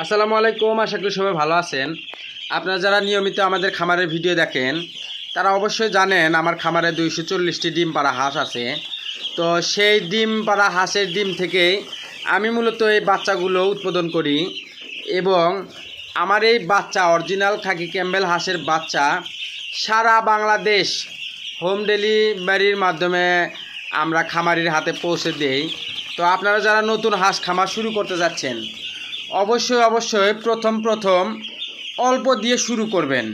আসসালামু আলাইকুম, আশা করি সবাই ভালো আছেন। আপনারা যারা নিয়মিত আমাদের খামারের ভিডিও দেখেন, তারা অবশ্যই জানেন আমার খামারে দুইশো চল্লিশটি ডিম পাড়া হাঁস আছে। তো সেই ডিম পাড়া হাঁসের ডিম থেকেই আমি মূলত এই বাচ্চাগুলো উৎপাদন করি এবং আমার এই বাচ্চা, অরিজিনাল খাকি ক্যাম্বেল হাঁসের বাচ্চা, সারা বাংলাদেশ হোম ডেলিভারির মাধ্যমে আমরা খামারির হাতে পৌঁছে দেই। তো আপনারা যারা নতুন হাঁস খামার শুরু করতে যাচ্ছেন অবশ্যই অবশ্যই প্রথম প্রথম অল্প দিয়ে শুরু করবেন।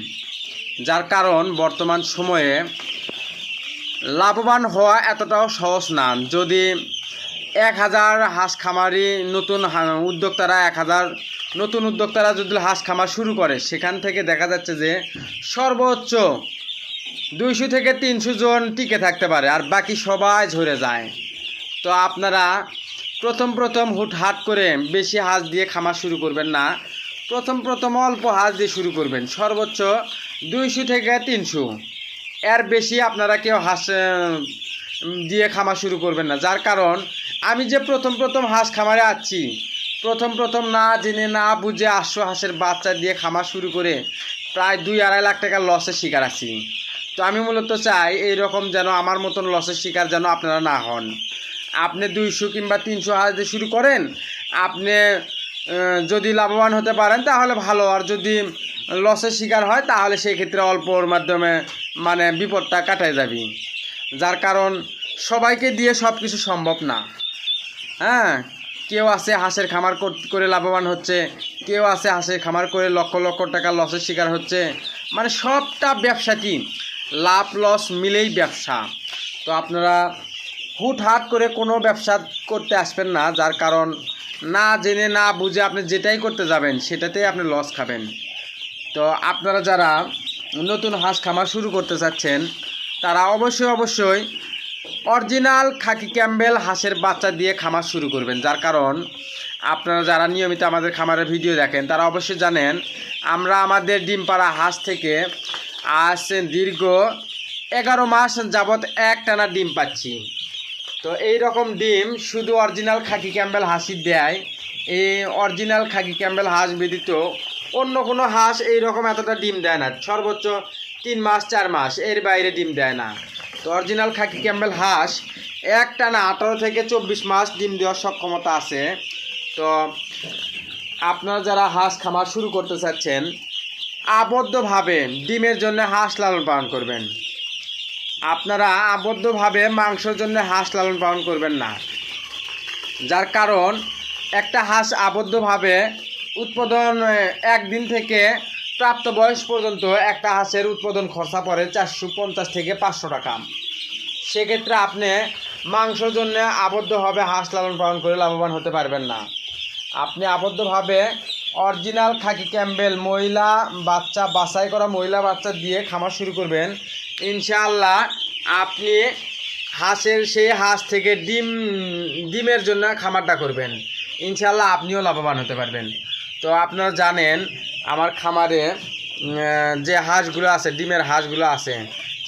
যার কারণ বর্তমান সময়ে লাভবান হওয়া এতটাও সহজ না। যদি এক হাজার হাঁস খামারি নতুন উদ্যোক্তারা, এক হাজার নতুন উদ্যোক্তারা যদি হাঁস খামার শুরু করে, সেখান থেকে দেখা যাচ্ছে যে সর্বোচ্চ দুইশো থেকে তিনশো জন টিকে থাকতে পারে, আর বাকি সবাই ঝরে যায়। তো আপনারা প্রথম প্রথম হুটহাট করে বেশি হাঁস দিয়ে খামার শুরু করবেন না। প্রথম প্রথম অল্প হাঁস দিয়ে শুরু করবেন, সর্বোচ্চ দুইশো থেকে তিনশো। এর বেশি আপনারা কেউ হাঁস দিয়ে খামার শুরু করবেন না। যার কারণ, আমি যে প্রথম প্রথম হাঁস খামারে আছি, প্রথম প্রথম না জেনে না বুঝে আটশো হাঁসের বাচ্চা দিয়ে খামার শুরু করে প্রায় দুই আড়াই লাখ টাকার লসের শিকার আছি। তো আমি মূলত চাই এই রকম যেন আমার মতন লসের শিকার যেন আপনারা না হন। আপনি দুইশো কিংবা তিনশো হাঁস দিয়ে শুরু করেন, আপনি যদি লাভবান হতে পারেন তাহলে ভালো। আর যদি লসের শিকার হয় তাহলে সেই ক্ষেত্রে অল্পর মাধ্যমে মানে বিপদটা কাটায় যাবি। যার কারণ সবাইকে দিয়ে সব কিছু সম্ভব না। হ্যাঁ কেউ আছে হাঁসের খামার করে লাভবান হচ্ছে, কেউ আছে হাঁসের খামার করে লক্ষ লক্ষ টাকা লসের শিকার হচ্ছে। মানে সবটা ব্যবসা কি? লাভ লস মিলেই ব্যবসা। তো আপনারা হুটহাট করে কোনো ব্যবসা করতে আসবেন না, যার কারণ না জেনে, না বুঝে আপনি যেটাই করতে যাবেন, সেটাতেই আপনি লস খাবেন। তো আপনারা যারা নতুন হাঁস খামার শুরু করতে চাচ্ছেন, তারা অবশ্যই অবশ্যই অরিজিনাল খাকি ক্যাম্বেল হাঁসের বাচ্চা দিয়ে খামার শুরু করবেন, যার কারণ আপনারা যারা নিয়মিত আমাদের খামারের ভিডিও দেখেন, তারা অবশ্যই জানেন আমরা আমাদের ডিম পাড়া হাঁস থেকে আজ দীর্ঘ এগারো মাস যাবৎ এক টানা ডিম পাচ্ছি। তো এই রকম ডিম শুধু অরিজিনাল খাকি ক্যাম্বেল হাঁসি দেয়। এই অরিজিনাল খাকি ক্যাম্বেল হাঁস ব্যতীত অন্য কোনো হাঁস এই রকম এতটা ডিম দেয় না। সর্বোচ্চ তিন মাস, চার মাস এর বাইরে ডিম দেয় না। তো অরিজিনাল খাকি ক্যাম্বেল হাঁস একটা না আঠারো থেকে চব্বিশ মাস ডিম দেওয়ার সক্ষমতা আছে। তো আপনারা যারা হাঁস খামার শুরু করতে চাচ্ছেন, আবদ্ধভাবে ডিমের জন্য হাঁস লালন পালন করবেন। আপনারা আবদ্ধভাবে মাংসের জন্য হাঁস লালন পালন করবেন না। যার কারণ, একটা হাঁস আবদ্ধভাবে উৎপাদন একদিন থেকে প্রাপ্ত বয়স পর্যন্ত একটা হাঁসের উৎপাদন খরচা পড়ে চারশো পঞ্চাশ থেকে পাঁচশো টাকা। সেক্ষেত্রে আপনি মাংসের জন্য আবদ্ধভাবে হাঁস লালন পালন করে লাভবান হতে পারবেন না। আপনি আবদ্ধভাবে অরিজিনাল খাকি ক্যাম্বেল মহিলা বাচ্চা, বাছাই করা মহিলা বাচ্চা দিয়ে খামার শুরু করবেন। ইনশাআল্লাহ আপনি হাঁসের সেই হাঁস থেকে ডিম, ডিমের জন্য খামারটা করবেন। ইনশাআল্লাহ আপনিও লাভবান হতে পারবেন। তো আপনারা জানেন, আমার খামারে যে হাঁসগুলো আছে, ডিমের হাঁসগুলো আছে,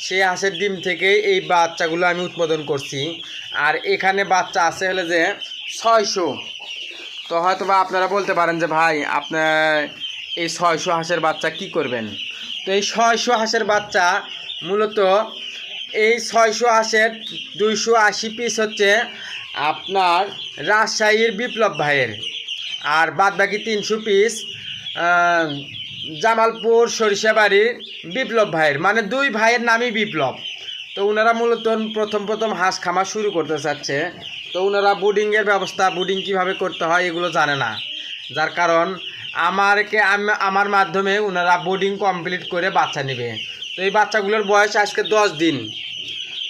সেই হাঁসের ডিম থেকেই এই বাচ্চাগুলো আমি উৎপাদন করছি। আর এখানে বাচ্চা আছে হলে যে ছয়শো। তো হয়তো বা আপনারা বলতে পারেন যে, ভাই, আপনার এই ছয়শো হাঁসের বাচ্চা কি করবেন? তো এই ছয়শো হাঁসের বাচ্চা মূলত এই ছয়শো হাঁসের দুইশো আশি পিস হচ্ছে আপনার রাজশাহীর বিপ্লব ভাইয়ের। আর বাদ বাকি তিনশো পিস জামালপুর সরিষাবাড়ির বিপ্লব ভাইয়ের। মানে দুই ভাইয়ের নামই বিপ্লব। তো ওনারা মূলত প্রথম প্রথম হাঁস খামার শুরু করতে চাচ্ছে। তো ওনারা বুডিংয়ের ব্যবস্থা বুডিং কীভাবে করতে হয় এগুলো জানে না। যার কারণ আমারকে, আম- আমার মাধ্যমে ওনারা বোর্ডিং কমপ্লিট করে বাচ্চা নেবে। তো এই বাচ্চাগুলোর বয়স আজকে দশ দিন।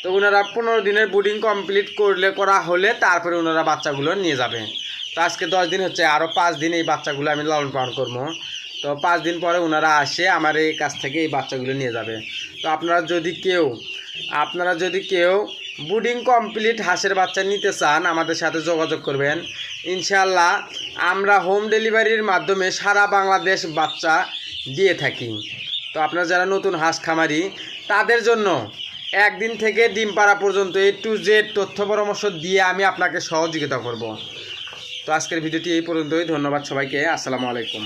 তো ওনারা পনেরো দিনের বোর্ডিং কমপ্লিট করলে করা হলে তারপরে ওনারা বাচ্চাগুলো নিয়ে যাবে। তো আজকে দশ দিন হচ্ছে আরও পাঁচ দিন এই বাচ্চাগুলো আমি লালন পালন করব। তো পাঁচ দিন পরে ওনারা আসে, আমার এই কাছ থেকে এই বাচ্চাগুলো নিয়ে যাবে। তো আপনারা যদি কেউ, আপনারা যদি কেউ বুডিং কমপ্লিট হাঁসের বাচ্চা নিতে চান, আমাদের সাথে যোগাযোগ করবেন। ইনশাল্লাহ আমরা হোম ডেলিভারির মাধ্যমে সারা বাংলাদেশ বাচ্চা দিয়ে থাকি। তো আপনারা যারা নতুন হাঁস খামারি, তাদের জন্য একদিন থেকে ডিম পাড়া পর্যন্ত এ টু জেড তথ্য পরামর্শ দিয়ে আমি আপনাকে সহযোগিতা করব। তো আজকের ভিডিওটি এই পর্যন্তই। ধন্যবাদ সবাইকে। আসসালামু আলাইকুম।